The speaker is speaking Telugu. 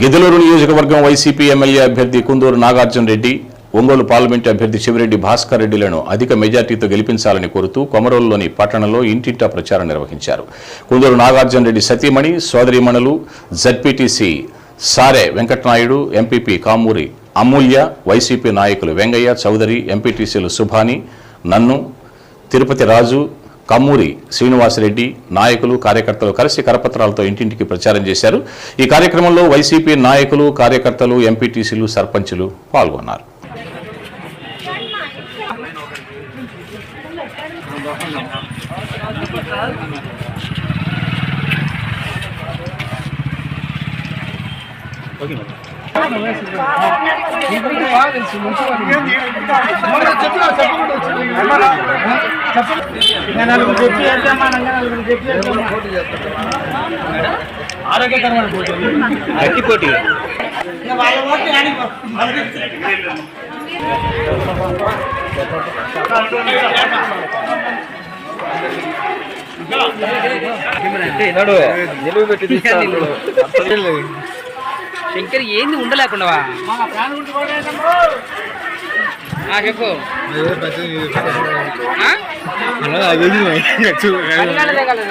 గిద్దలూరు నియోజకవర్గం వైసీపీ ఎమ్మెల్యే అభ్యర్థి కుందూరు నాగార్జున రెడ్డి ఒంగోలు పార్లమెంటు అభ్యర్థి శివిరెడ్డి భాస్కర్ రెడ్డిలను అధిక మెజార్టీతో గెలిపించాలని కోరుతూ కొమరోలులోని పట్టణంలో ఇంటింటా ప్రచారం నిర్వహించారు. కుందూరు నాగార్జున రెడ్డి సతీమణి సోదరిమణులు ZPTC Sare Venkatanaidu MPP Kamuri Amulya YCP నాయకులు వెంగయ్య చౌదరి ఎంపీటీసీలు సుభాని నన్ను తిరుపతి రాజు కమ్మూరి శ్రీనివాసరెడ్డి నాయకులు కార్యకర్తలు కలిసి కరపత్రాలతో ఇంటింటికి ప్రచారం చేశారు. ఈ కార్యక్రమంలో వైసీపీ నాయకులు కార్యకర్తలు ఎంపీటీసీలు సర్పంచులు పాల్గొన్నారు. చెప్పు ఆరోగ్యకరమైన పోటీ గట్టి పోటీ. ఇక వాళ్ళ ఓట్లు కానీ నడు నిలువు పెట్టి శంకర్ ఏంది ఉండలేకుండా చెప్పు అది